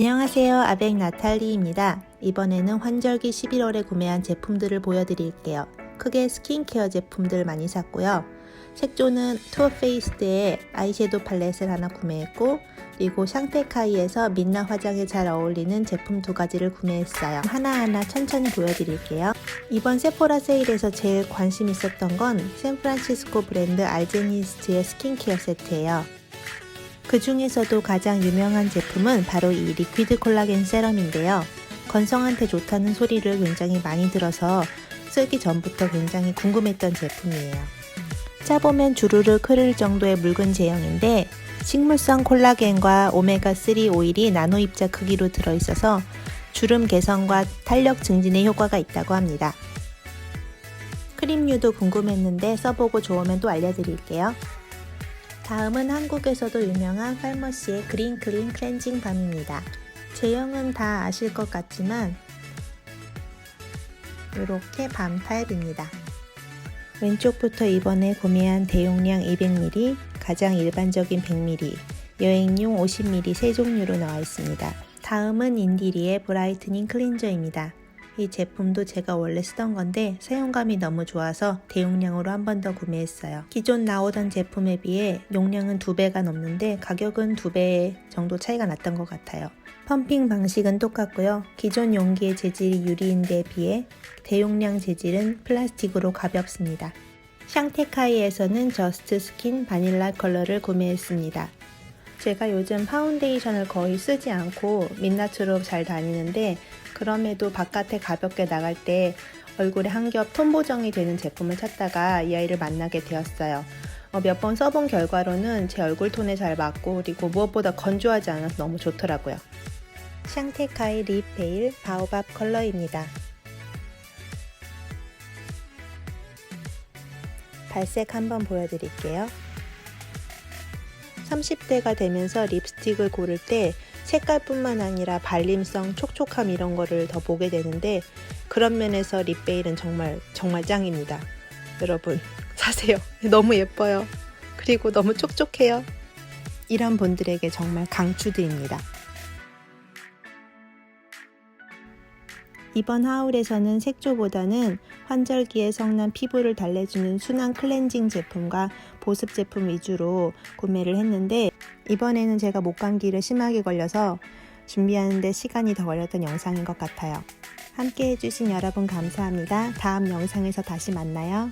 안녕하세요. 아벡 나탈리입니다. 이번에는 환절기 11월에 구매한 제품들을 보여드릴게요. 크게 스킨케어 제품들 많이 샀고요. 색조는 투어페이스드의 아이섀도우 팔렛을 하나 구매했고 그리고 샹테카이에서 민나 화장에 잘 어울리는 제품 두 가지를 구매했어요. 하나하나 천천히 보여드릴게요. 이번 세포라 세일에서 제일 관심 있었던 건 샌프란시스코 브랜드 알제니스트의 스킨케어 세트예요. 그 중에서도 가장 유명한 제품은 바로 이 리퀴드 콜라겐 세럼인데요. 건성한테 좋다는 소리를 굉장히 많이 들어서 쓰기 전부터 굉장히 궁금했던 제품이에요. 짜보면 주르륵 흐를 정도의 묽은 제형인데 식물성 콜라겐과 오메가3 오일이 나노 입자 크기로 들어있어서 주름 개선과 탄력 증진에 효과가 있다고 합니다. 크림류도 궁금했는데 써보고 좋으면 또 알려드릴게요. 다음은 한국에서도 유명한 팔머시의 그린 클린 클렌징 밤입니다. 제형은 다 아실 것 같지만 이렇게 밤 타입입니다. 왼쪽부터 이번에 구매한 대용량 200ml, 가장 일반적인 100ml, 여행용 50ml 세 종류로 나와 있습니다. 다음은 인디리의 브라이트닝 클렌저입니다. 이 제품도 제가 원래 쓰던 건데 사용감이 너무 좋아서 대용량으로 한 번 더 구매했어요. 기존 나오던 제품에 비해 용량은 2배가 넘는데 가격은 2배 정도 차이가 났던 것 같아요. 펌핑 방식은 똑같고요. 기존 용기의 재질이 유리인데 비해 대용량 재질은 플라스틱으로 가볍습니다. 샹테카이에서는 저스트 스킨 바닐라 컬러를 구매했습니다. 제가 요즘 파운데이션을 거의 쓰지 않고 민낯으로 잘 다니는데 그럼에도 바깥에 가볍게 나갈 때 얼굴에 한 겹 톤 보정이 되는 제품을 찾다가 이 아이를 만나게 되었어요. 어, 몇 번 써본 결과로는 제 얼굴 톤에 잘 맞고 그리고 무엇보다 건조하지 않아서 너무 좋더라고요. 샹테카이 립 베일 바오밥 컬러입니다. 발색 한번 보여드릴게요. 30대가 되면서 립스틱을 고를 때 색깔뿐만 아니라 발림성, 촉촉함 이런 거를 더 보게 되는데 그런 면에서 립베일은 정말 정말 짱입니다. 여러분 사세요. 너무 예뻐요. 그리고 너무 촉촉해요. 이런 분들에게 정말 강추드립니다. 이번 하울에서는 색조보다는 환절기에 성난 피부를 달래주는 순한 클렌징 제품과 보습 제품 위주로 구매를 했는데 이번에는 제가 목감기를 심하게 걸려서 준비하는데 시간이 더 걸렸던 영상인 것 같아요. 함께 해주신 여러분 감사합니다. 다음 영상에서 다시 만나요.